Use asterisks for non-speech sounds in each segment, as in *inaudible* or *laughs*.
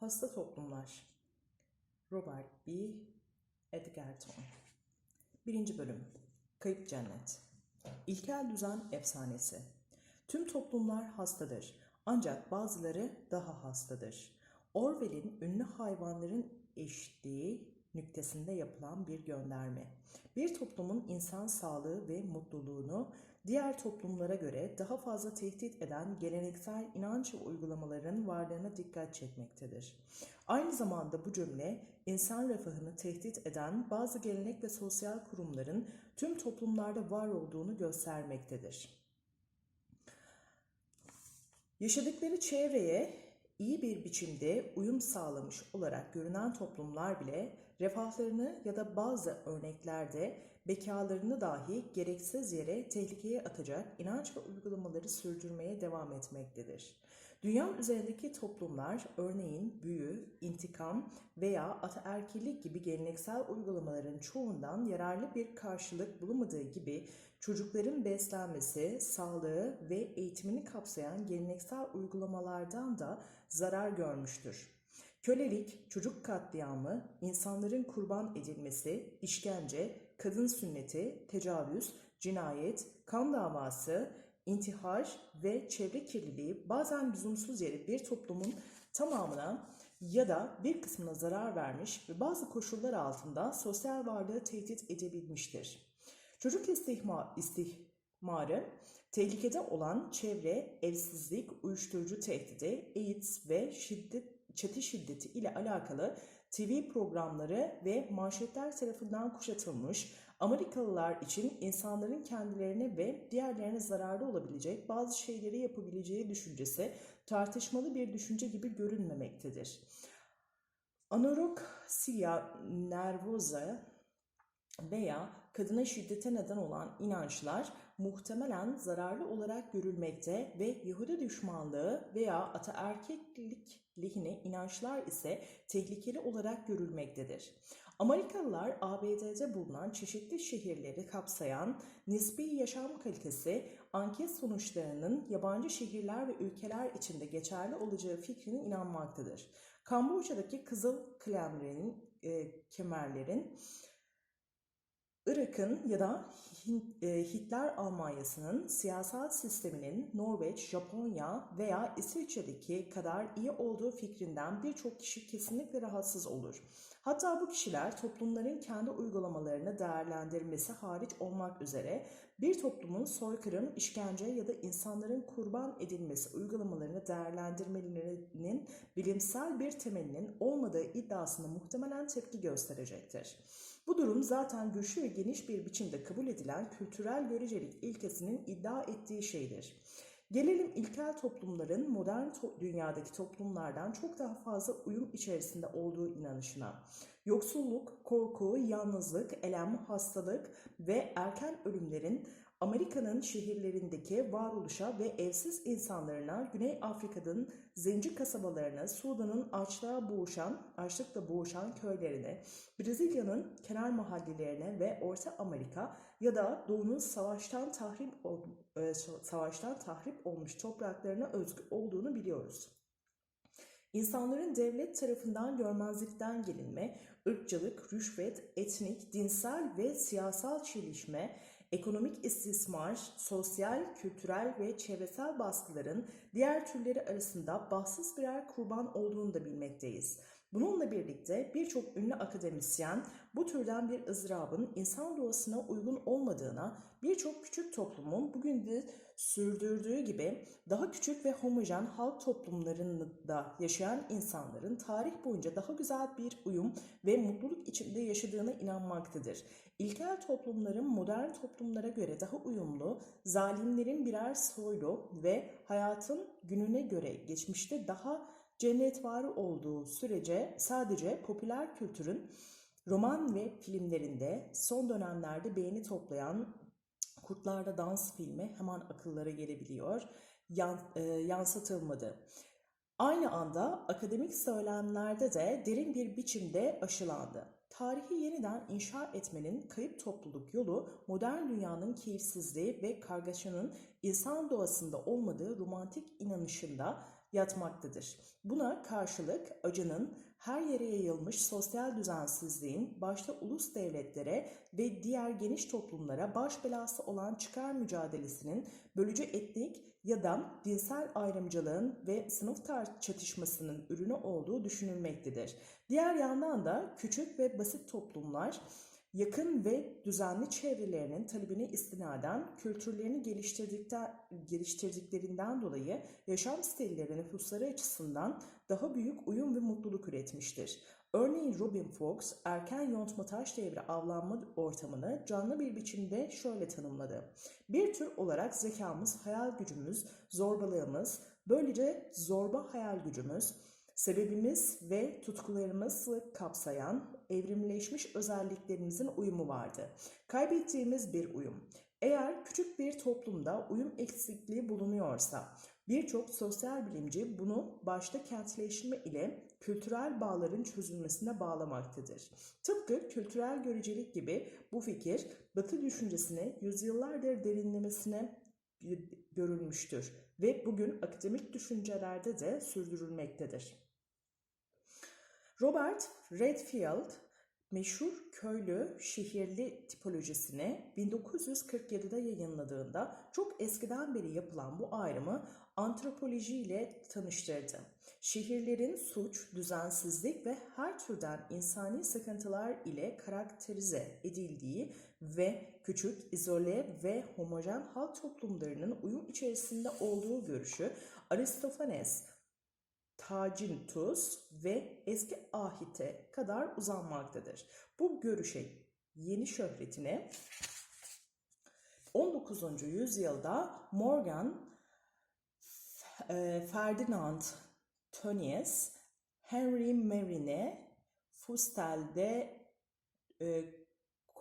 Hasta Toplumlar Robert B. Edgerton Birinci Bölüm Kayıp Cennet İlkel Düzen Efsanesi Tüm toplumlar hastadır ancak bazıları daha hastadır. Orwell'in ünlü hayvanların eşliği nüktesinde yapılan bir gönderme. Bir toplumun insan sağlığı ve mutluluğunu diğer toplumlara göre daha fazla tehdit eden geleneksel inanç ve uygulamaların varlığına dikkat çekmektedir. Aynı zamanda bu cümle insan refahını tehdit eden bazı gelenek ve sosyal kurumların tüm toplumlarda var olduğunu göstermektedir. Yaşadıkları çevreye iyi bir biçimde uyum sağlamış olarak görünen toplumlar bile refahlarını ya da bazı örneklerde bekalarını dahi gereksiz yere tehlikeye atacak inanç ve uygulamaları sürdürmeye devam etmektedir. Dünya üzerindeki toplumlar örneğin büyü, intikam veya ataerkillik gibi geleneksel uygulamaların çoğundan yararlı bir karşılık bulamadığı gibi çocukların beslenmesi, sağlığı ve eğitimini kapsayan geleneksel uygulamalardan da zarar görmüştür. Kölelik, çocuk katliamı, insanların kurban edilmesi, işkence, kadın sünneti, tecavüz, cinayet, kan davası, intihar ve çevre kirliliği bazen lüzumsuz yere bir toplumun tamamına ya da bir kısmına zarar vermiş ve bazı koşullar altında sosyal varlığı tehdit edebilmiştir. Çocuk istihma, istihmarı, tehlikede olan çevre, evsizlik, uyuşturucu tehdidi, AIDS ve şiddet, çete şiddeti ile alakalı TV programları ve manşetler tarafından kuşatılmış Amerikalılar için insanların kendilerine ve diğerlerine zararlı olabilecek bazı şeyleri yapabileceği düşüncesi tartışmalı bir düşünce gibi görünmemektedir. Anoreksiya nervosa veya kadına şiddete neden olan inançlar muhtemelen zararlı olarak görülmekte ve Yahudi düşmanlığı veya ataerkeklik lehine inançlar ise tehlikeli olarak görülmektedir. Amerikalılar ABD'de bulunan çeşitli şehirleri kapsayan nispi yaşam kalitesi anket sonuçlarının yabancı şehirler ve ülkeler içinde geçerli olacağı fikrine inanmaktadır. Kamboçya'daki Kızıl Klemlerin, e, kemerlerin Irak'ın ya da e, Hitler Almanyası'nın siyasal sisteminin Norveç, Japonya veya İsviçre'deki kadar iyi olduğu fikrinden birçok kişi kesinlikle rahatsız olur. Hatta bu kişiler toplumların kendi uygulamalarını değerlendirmesi hariç olmak üzere bir toplumun soykırım, işkence ya da insanların kurban edilmesi uygulamalarını değerlendirmelerinin bilimsel bir temelinin olmadığı iddiasına muhtemelen tepki gösterecektir. Bu durum zaten güçlü ve geniş bir biçimde kabul edilen kültürel görecelik ilkesinin iddia ettiği şeydir. Gelelim ilkel toplumların modern to dünyadaki toplumlardan çok daha fazla uyum içerisinde olduğu inanışına. Yoksulluk, korku, yalnızlık, elem, hastalık ve erken ölümlerin Amerika'nın şehirlerindeki varoluşa ve evsiz insanlarına, Güney Afrika'nın zenci kasabalarına, Sudan'ın açlığa boğuşan, açlıkla boğuşan köylerine, Brezilya'nın kenar mahallelerine ve Orta Amerika ya da Doğu'nun savaştan tahrip e, savaştan tahrip olmuş topraklarına özgü olduğunu biliyoruz. İnsanların devlet tarafından görmezlikten gelinme, ırkçılık, rüşvet, etnik, dinsel ve siyasal çelişme, ekonomik istismar, sosyal, kültürel ve çevresel baskıların diğer türleri arasında bahtsız birer kurban olduğunu da bilmekteyiz. Bununla birlikte birçok ünlü akademisyen bu türden bir ızdırabın insan doğasına uygun olmadığına, birçok küçük toplumun bugün de sürdürdüğü gibi daha küçük ve homojen halk toplumlarında yaşayan insanların tarih boyunca daha güzel bir uyum ve mutluluk içinde yaşadığına inanmaktadır. İlkel toplumların modern toplumlara göre daha uyumlu, zalimlerin birer soylu ve hayatın gününe göre geçmişte daha cennetvari olduğu sürece sadece popüler kültürün roman ve filmlerinde son dönemlerde beğeni toplayan Kurtlarda Dans filmi hemen akıllara gelebiliyor, yan, e, yansıtılmadı. Aynı anda akademik söylemlerde de derin bir biçimde aşılandı. Tarihi yeniden inşa etmenin kayıp topluluk yolu modern dünyanın keyifsizliği ve kargaşanın insan doğasında olmadığı romantik inanışında yatmaktadır. Buna karşılık acının her yere yayılmış sosyal düzensizliğin başta ulus devletlere ve diğer geniş toplumlara baş belası olan çıkar mücadelesinin bölücü etnik ya da dinsel ayrımcılığın ve sınıf çatışmasının ürünü olduğu düşünülmektedir. Diğer yandan da küçük ve basit toplumlar yakın ve düzenli çevrelerinin talebine istinaden kültürlerini geliştirdiklerinden dolayı yaşam stilleri nüfusları açısından daha büyük uyum ve mutluluk üretmiştir. Örneğin Robin Fox erken yontma taş devri avlanma ortamını canlı bir biçimde şöyle tanımladı. Bir tür olarak zekamız, hayal gücümüz, zorbalığımız, böylece zorba hayal gücümüz, sebebimiz ve tutkularımızı kapsayan evrimleşmiş özelliklerimizin uyumu vardı. Kaybettiğimiz bir uyum. Eğer küçük bir toplumda uyum eksikliği bulunuyorsa, birçok sosyal bilimci bunu başta kentleşme ile kültürel bağların çözülmesine bağlamaktadır. Tıpkı kültürel görecelik gibi bu fikir Batı düşüncesine yüzyıllardır derinlemesine görülmüştür ve bugün akademik düşüncelerde de sürdürülmektedir. Robert Redfield meşhur köylü şehirli tipolojisini 1947'de yayınladığında çok eskiden beri yapılan bu ayrımı antropoloji ile tanıştırdı. Şehirlerin suç, düzensizlik ve her türden insani sıkıntılar ile karakterize edildiği ve küçük, izole ve homojen halk toplumlarının uyum içerisinde olduğu görüşü Aristofanes, Tacintus ve eski ahite kadar uzanmaktadır. Bu görüşe yeni şöhretine 19. yüzyılda Morgan e, Ferdinand Tönnies, Henry Marine, Fustel de e,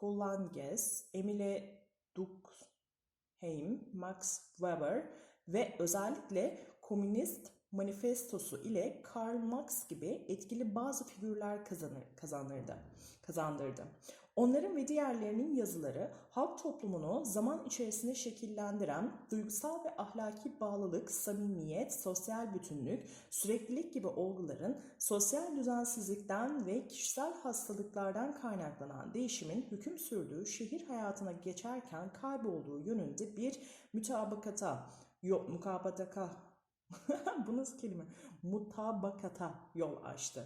Coulanges, Emile Durkheim, Max Weber ve özellikle Komünist Manifestosu ile Karl Marx gibi etkili bazı figürler kazanır, kazandırdı, kazandırdı. Onların ve diğerlerinin yazıları halk toplumunu zaman içerisinde şekillendiren duygusal ve ahlaki bağlılık, samimiyet, sosyal bütünlük, süreklilik gibi olguların sosyal düzensizlikten ve kişisel hastalıklardan kaynaklanan değişimin hüküm sürdüğü şehir hayatına geçerken kaybolduğu yönünde bir mütabakata, yok mukabataka, *laughs* bu nasıl kelime? Mutabakata yol açtı.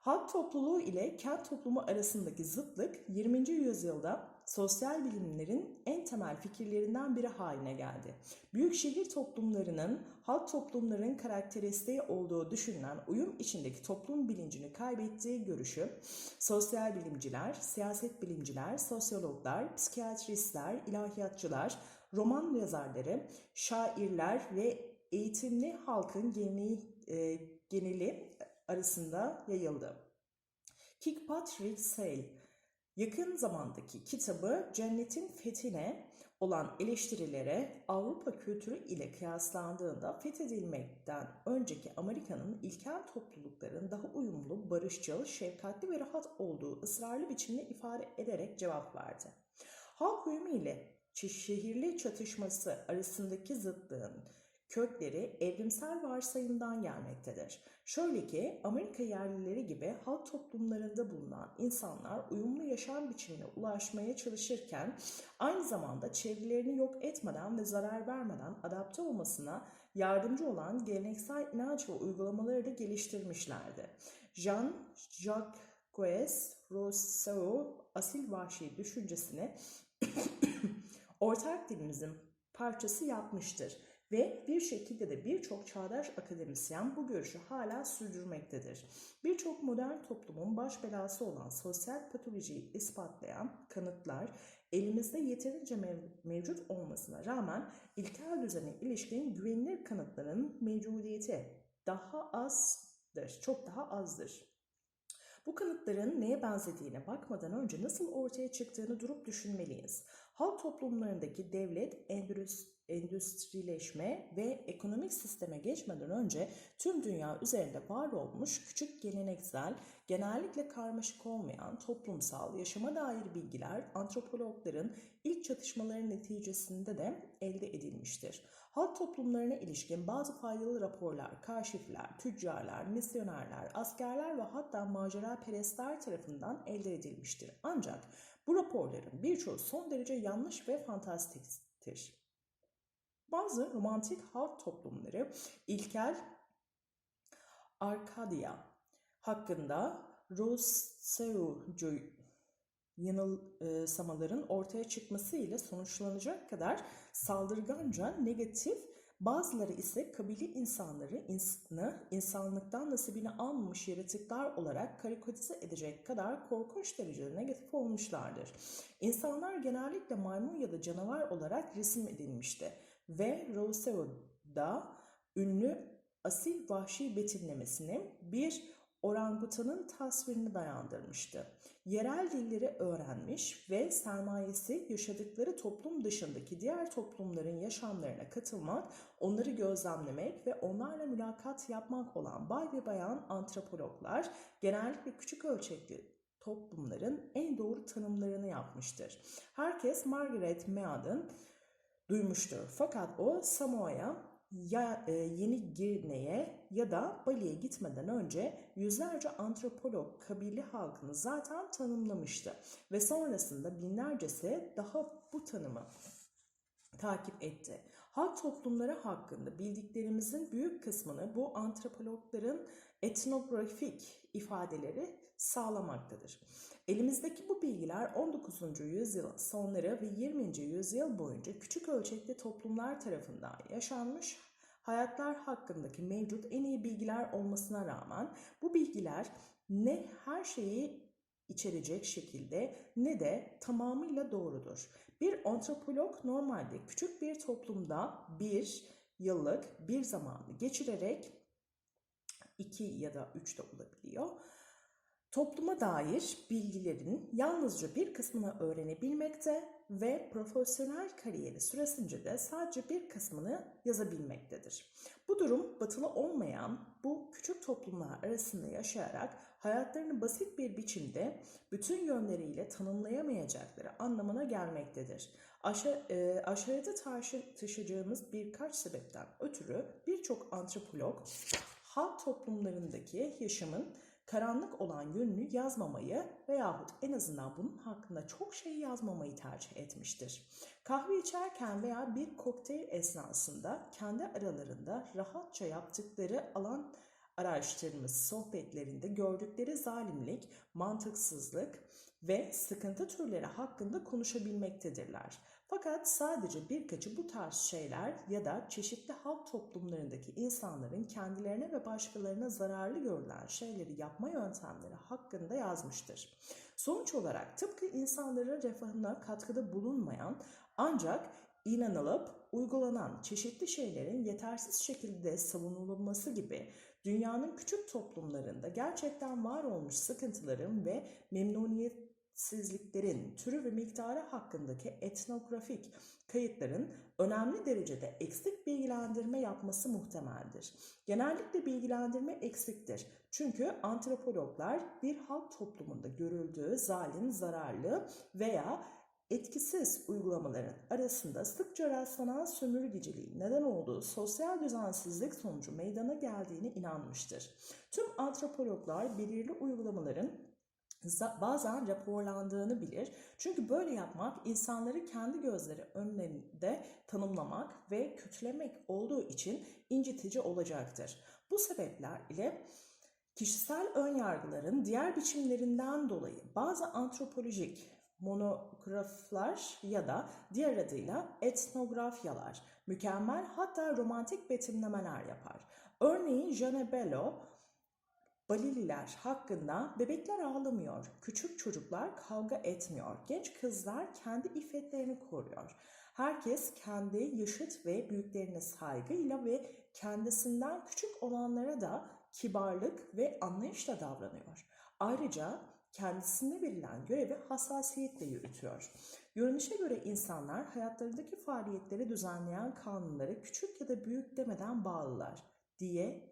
Halk topluluğu ile kent toplumu arasındaki zıtlık 20. yüzyılda sosyal bilimlerin en temel fikirlerinden biri haline geldi. Büyük şehir toplumlarının halk toplumlarının karakteristiği olduğu düşünülen uyum içindeki toplum bilincini kaybettiği görüşü sosyal bilimciler, siyaset bilimciler, sosyologlar, psikiyatristler, ilahiyatçılar, roman yazarları, şairler ve eğitimli halkın geneli, e, geneli arasında yayıldı. Kirkpatrick Sale yakın zamandaki kitabı Cennetin Fethine olan eleştirilere Avrupa kültürü ile kıyaslandığında fethedilmekten önceki Amerika'nın ilkel toplulukların daha uyumlu, barışçıl, şefkatli ve rahat olduğu ısrarlı biçimde ifade ederek cevap verdi. Halk uyumu ile şehirli çatışması arasındaki zıtlığın kökleri evrimsel varsayımdan gelmektedir. Şöyle ki Amerika yerlileri gibi halk toplumlarında bulunan insanlar uyumlu yaşam biçimine ulaşmaya çalışırken aynı zamanda çevrelerini yok etmeden ve zarar vermeden adapte olmasına yardımcı olan geleneksel inanç ve uygulamaları da geliştirmişlerdi. Jean-Jacques Rousseau asil vahşi düşüncesini *coughs* ortak dilimizin parçası yapmıştır ve bir şekilde de birçok çağdaş akademisyen bu görüşü hala sürdürmektedir. Birçok modern toplumun baş belası olan sosyal patolojiyi ispatlayan kanıtlar elimizde yeterince mev- mevcut olmasına rağmen ilkel düzene ilişkin güvenilir kanıtların mevcudiyeti daha azdır, çok daha azdır. Bu kanıtların neye benzediğine bakmadan önce nasıl ortaya çıktığını durup düşünmeliyiz. Halk toplumlarındaki devlet endüstri endüstrileşme ve ekonomik sisteme geçmeden önce tüm dünya üzerinde var olmuş küçük geleneksel, genellikle karmaşık olmayan toplumsal yaşama dair bilgiler antropologların ilk çatışmaları neticesinde de elde edilmiştir. Halk toplumlarına ilişkin bazı faydalı raporlar, kaşifler, tüccarlar, misyonerler, askerler ve hatta macera perestler tarafından elde edilmiştir. Ancak bu raporların birçoğu son derece yanlış ve fantastiktir. Bazı romantik halk toplumları ilkel Arkadia hakkında Rousseau'cu yanılsamaların ortaya çıkmasıyla sonuçlanacak kadar saldırganca negatif, bazıları ise kabile insanları insanı, insanlıktan nasibini almamış yaratıklar olarak karikatüze edecek kadar korkunç derecede negatif olmuşlardır. İnsanlar genellikle maymun ya da canavar olarak resim edilmişti ve Rousseau'da ünlü asil vahşi betimlemesini bir orangutanın tasvirini dayandırmıştı. Yerel dilleri öğrenmiş ve sermayesi yaşadıkları toplum dışındaki diğer toplumların yaşamlarına katılmak, onları gözlemlemek ve onlarla mülakat yapmak olan bay ve bayan antropologlar genellikle küçük ölçekli toplumların en doğru tanımlarını yapmıştır. Herkes Margaret Mead'ın duymuştur. Fakat o Samoa'ya ya e, Yeni Gine'ye ya da Bali'ye gitmeden önce yüzlerce antropolog kabile halkını zaten tanımlamıştı ve sonrasında binlercesi daha bu tanımı takip etti. Halk toplumları hakkında bildiklerimizin büyük kısmını bu antropologların etnografik ifadeleri sağlamaktadır. Elimizdeki bu bilgiler 19. yüzyıl sonları ve 20. yüzyıl boyunca küçük ölçekli toplumlar tarafından yaşanmış hayatlar hakkındaki mevcut en iyi bilgiler olmasına rağmen bu bilgiler ne her şeyi içerecek şekilde ne de tamamıyla doğrudur. Bir antropolog normalde küçük bir toplumda bir yıllık bir zamanı geçirerek iki ya da üç de olabiliyor. Topluma dair bilgilerin yalnızca bir kısmını öğrenebilmekte ve profesyonel kariyeri süresince de sadece bir kısmını yazabilmektedir. Bu durum batılı olmayan bu küçük toplumlar arasında yaşayarak hayatlarını basit bir biçimde bütün yönleriyle tanımlayamayacakları anlamına gelmektedir. Aşa, e, aşağıda tartışacağımız birkaç sebepten ötürü birçok antropolog halk toplumlarındaki yaşamın karanlık olan yönünü yazmamayı veyahut en azından bunun hakkında çok şey yazmamayı tercih etmiştir. Kahve içerken veya bir kokteyl esnasında kendi aralarında rahatça yaptıkları alan araştırması sohbetlerinde gördükleri zalimlik, mantıksızlık ve sıkıntı türleri hakkında konuşabilmektedirler. Fakat sadece birkaçı bu tarz şeyler ya da çeşitli halk toplumlarındaki insanların kendilerine ve başkalarına zararlı görülen şeyleri yapma yöntemleri hakkında yazmıştır. Sonuç olarak tıpkı insanların refahına katkıda bulunmayan ancak inanılıp uygulanan çeşitli şeylerin yetersiz şekilde savunulması gibi dünyanın küçük toplumlarında gerçekten var olmuş sıkıntıların ve memnuniyet sizliklerin türü ve miktarı hakkındaki etnografik kayıtların önemli derecede eksik bilgilendirme yapması muhtemeldir. Genellikle bilgilendirme eksiktir. Çünkü antropologlar bir halk toplumunda görüldüğü zalim, zararlı veya etkisiz uygulamaların arasında sıkça rastlanan sömürgeciliğin neden olduğu sosyal düzensizlik sonucu meydana geldiğine inanmıştır. Tüm antropologlar belirli uygulamaların bazen raporlandığını bilir. Çünkü böyle yapmak insanları kendi gözleri önlerinde tanımlamak ve kötülemek olduğu için incitici olacaktır. Bu sebepler ile kişisel önyargıların diğer biçimlerinden dolayı bazı antropolojik monograflar ya da diğer adıyla etnografyalar mükemmel hatta romantik betimlemeler yapar. Örneğin Jeanne Bello Balililer hakkında bebekler ağlamıyor, küçük çocuklar kavga etmiyor, genç kızlar kendi iffetlerini koruyor. Herkes kendi yaşıt ve büyüklerine saygıyla ve kendisinden küçük olanlara da kibarlık ve anlayışla davranıyor. Ayrıca kendisine verilen görevi hassasiyetle yürütüyor. Görünüşe göre insanlar hayatlarındaki faaliyetleri düzenleyen kanunları küçük ya da büyük demeden bağlılar diye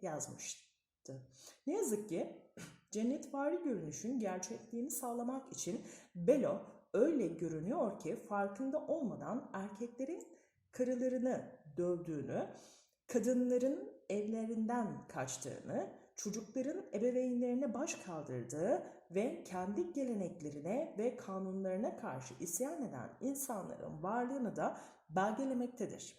yazmıştı. Ne yazık ki *clears throat* cennetvari görünüşün gerçekliğini sağlamak için Belo öyle görünüyor ki farkında olmadan erkeklerin karılarını dövdüğünü, kadınların evlerinden kaçtığını, çocukların ebeveynlerine baş kaldırdığı ve kendi geleneklerine ve kanunlarına karşı isyan eden insanların varlığını da belgelemektedir.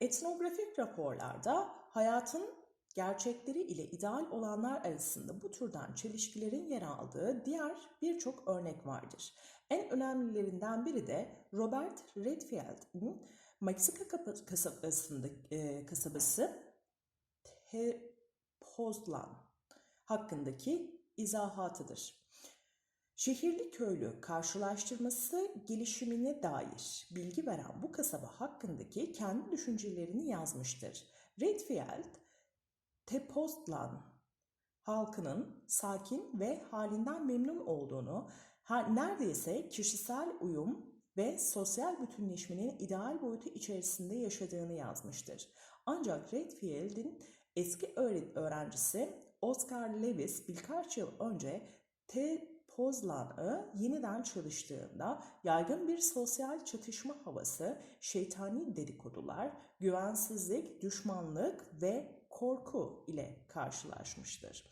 Etnografik raporlarda hayatın gerçekleri ile ideal olanlar arasında bu türden çelişkilerin yer aldığı diğer birçok örnek vardır. En önemlilerinden biri de Robert Redfield'in Meksika kasabasında, e, kasabası Tepozlan hakkındaki izahatıdır. Şehirli köylü karşılaştırması gelişimine dair bilgi veren bu kasaba hakkındaki kendi düşüncelerini yazmıştır. Redfield, Tepoztlan halkının sakin ve halinden memnun olduğunu, neredeyse kişisel uyum ve sosyal bütünleşmenin ideal boyutu içerisinde yaşadığını yazmıştır. Ancak Redfield'in eski öğre- öğrencisi Oscar Lewis birkaç yıl önce Tepozlan'ı yeniden çalıştığında yaygın bir sosyal çatışma havası, şeytani dedikodular, güvensizlik, düşmanlık ve korku ile karşılaşmıştır.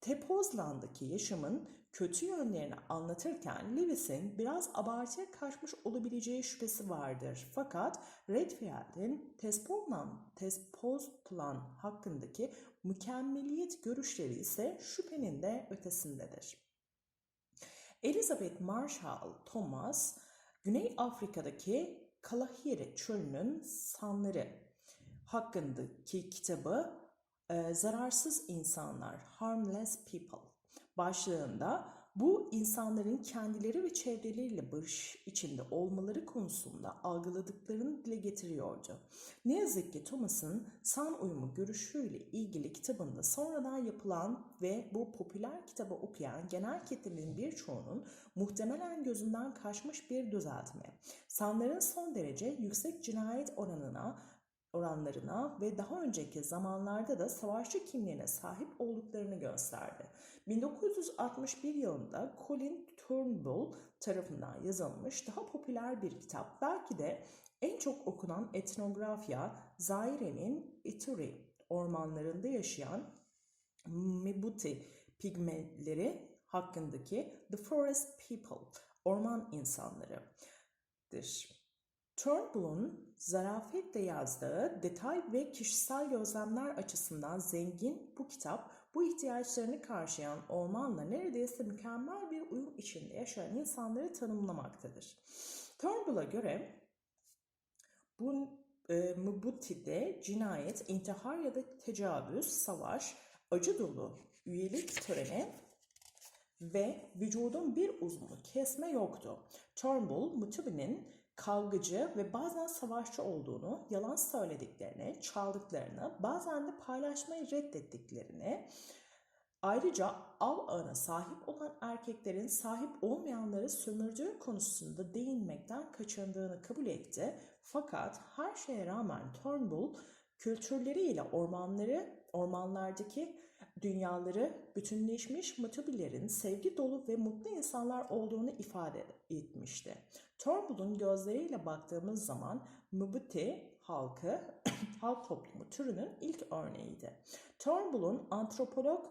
Tepozlan'daki yaşamın kötü yönlerini anlatırken Lewis'in biraz abartıya kaçmış olabileceği şüphesi vardır. Fakat Redfield'in Tespozlan, Tespozlan hakkındaki mükemmeliyet görüşleri ise şüphenin de ötesindedir. Elizabeth Marshall Thomas, Güney Afrika'daki Kalahari çölünün sanları hakkındaki kitabı e, Zararsız İnsanlar, Harmless People başlığında bu insanların kendileri ve çevreleriyle barış içinde olmaları konusunda algıladıklarını dile getiriyordu. Ne yazık ki Thomas'ın san uyumu görüşüyle ilgili kitabında sonradan yapılan ve bu popüler kitabı okuyan genel kitlenin birçoğunun muhtemelen gözünden kaçmış bir düzeltme. Sanların son derece yüksek cinayet oranına oranlarına ve daha önceki zamanlarda da savaşçı kimliğine sahip olduklarını gösterdi. 1961 yılında Colin Turnbull tarafından yazılmış daha popüler bir kitap. Belki de en çok okunan etnografya Zaire'nin Ituri ormanlarında yaşayan Mebuti pigmeleri hakkındaki The Forest People, orman insanlarıdır. Turnbull'un zarafetle yazdığı detay ve kişisel gözlemler açısından zengin bu kitap, bu ihtiyaçlarını karşılayan ormanla neredeyse mükemmel bir uyum içinde yaşayan insanları tanımlamaktadır. Turnbull'a göre bu e, Mbuti'de cinayet, intihar ya da tecavüz, savaş, acı dolu üyelik töreni ve vücudun bir uzvunu kesme yoktu. Turnbull, Mutubi'nin kavgacı ve bazen savaşçı olduğunu, yalan söylediklerini, çaldıklarını, bazen de paylaşmayı reddettiklerini, ayrıca av ağına sahip olan erkeklerin sahip olmayanları sömürdüğü konusunda değinmekten kaçındığını kabul etti. Fakat her şeye rağmen Turnbull kültürleriyle ormanları, ormanlardaki dünyaları bütünleşmiş Matubilerin sevgi dolu ve mutlu insanlar olduğunu ifade etmişti. Turnbull'un gözleriyle baktığımız zaman Mubuti halkı, *clears throat* halk toplumu türünün ilk örneğiydi. Turnbull'un antropolog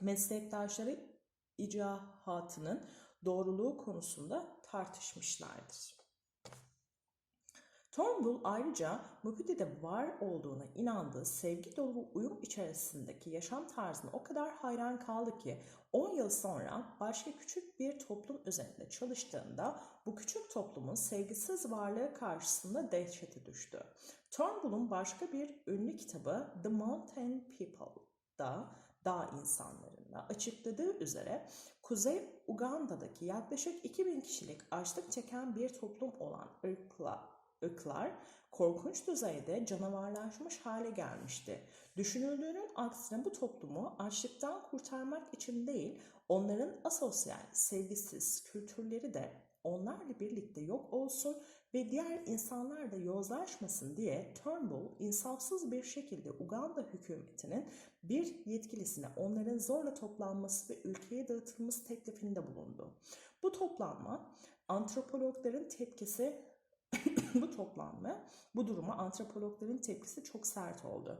meslektaşları icahatının doğruluğu konusunda tartışmışlardır. Turnbull ayrıca Mupiti'de var olduğuna inandığı sevgi dolu uyum içerisindeki yaşam tarzına o kadar hayran kaldı ki 10 yıl sonra başka küçük bir toplum üzerinde çalıştığında bu küçük toplumun sevgisiz varlığı karşısında dehşete düştü. Turnbull'un başka bir ünlü kitabı The Mountain People'da dağ insanlarında açıkladığı üzere Kuzey Uganda'daki yaklaşık 2000 kişilik açlık çeken bir toplum olan ırkla ırklar korkunç düzeyde canavarlaşmış hale gelmişti. Düşünüldüğünün aksine bu toplumu açlıktan kurtarmak için değil, onların asosyal, sevgisiz kültürleri de onlarla birlikte yok olsun ve diğer insanlar da yozlaşmasın diye Turnbull insafsız bir şekilde Uganda hükümetinin bir yetkilisine onların zorla toplanması ve ülkeye dağıtılması teklifinde bulundu. Bu toplanma antropologların tepkisi *coughs* bu toplanma bu duruma antropologların tepkisi çok sert oldu.